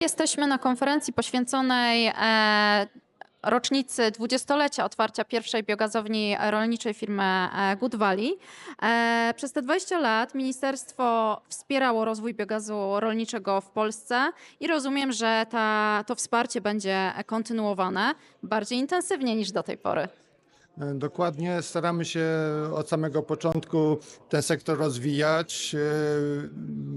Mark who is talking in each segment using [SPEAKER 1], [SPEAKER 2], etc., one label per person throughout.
[SPEAKER 1] Jesteśmy na konferencji poświęconej e, rocznicy dwudziestolecia otwarcia pierwszej biogazowni rolniczej firmy e, Good Valley. E, Przez te 20 lat ministerstwo wspierało rozwój biogazu rolniczego w Polsce i rozumiem, że ta, to wsparcie będzie kontynuowane bardziej intensywnie niż do tej pory.
[SPEAKER 2] E, Dokładnie, staramy się od samego początku ten sektor rozwijać. E,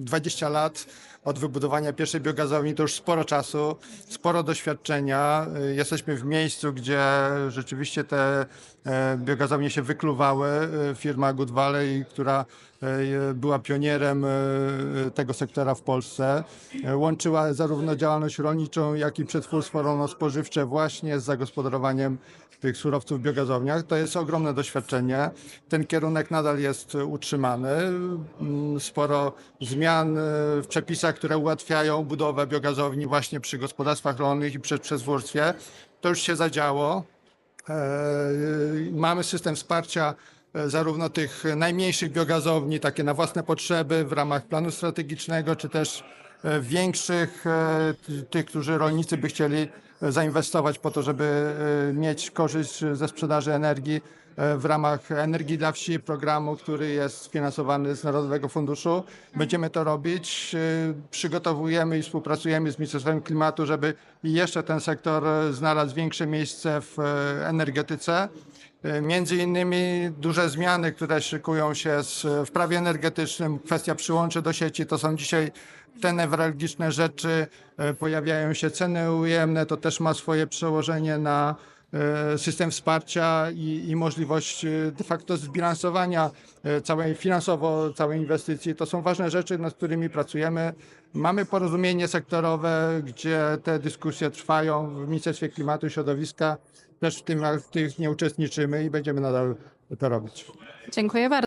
[SPEAKER 2] 20 lat od wybudowania pierwszej biogazowni to już sporo czasu, sporo doświadczenia. E, Jesteśmy w miejscu, gdzie rzeczywiście te e, biogazownie się wykluwały. E, Firma Good Valley, która e, była pionierem e, tego sektora w Polsce, e, łączyła zarówno działalność rolniczą, jak i przetwórstwo rolno-spożywcze właśnie z zagospodarowaniem tych surowców w biogazowniach. To jest ogromne doświadczenie. Ten kierunek nadal jest utrzymany. Mm, Sporo zmian e, w przepisach, które ułatwiają budowę biogazowni właśnie przy gospodarstwach rolnych i przy przetwórstwie. To już się zadziało. E, Mamy system wsparcia e, zarówno tych najmniejszych biogazowni, takie na własne potrzeby w ramach planu strategicznego, czy też e, większych, e, tych, którzy rolnicy by chcieli e, zainwestować po to, żeby e, mieć korzyść ze sprzedaży energii e, w ramach Energii dla Wsi, programu, który jest finansowany z Narodowego Funduszu. Będziemy to robić. E, Przygotowujemy i współpracujemy z Ministerstwem Klimatu, żeby jeszcze ten sektor e, znalazł większe miejsce w e, energetyce. E, Między innymi duże zmiany, które szykują się z, w prawie energetycznym, kwestia przyłączy do sieci, to są dzisiaj te newralgiczne rzeczy. E, Pojawiają się ceny ujemne, to też ma swoje przełożenie na system wsparcia i, i możliwość e, de facto zbilansowania e, całej finansowo całej inwestycji. To są ważne rzeczy, nad którymi pracujemy. Mamy porozumienie sektorowe, gdzie te dyskusje trwają w Ministerstwie Klimatu i Środowiska. Też w tym w tych nie uczestniczymy i będziemy nadal to robić.
[SPEAKER 1] Dziękuję bardzo.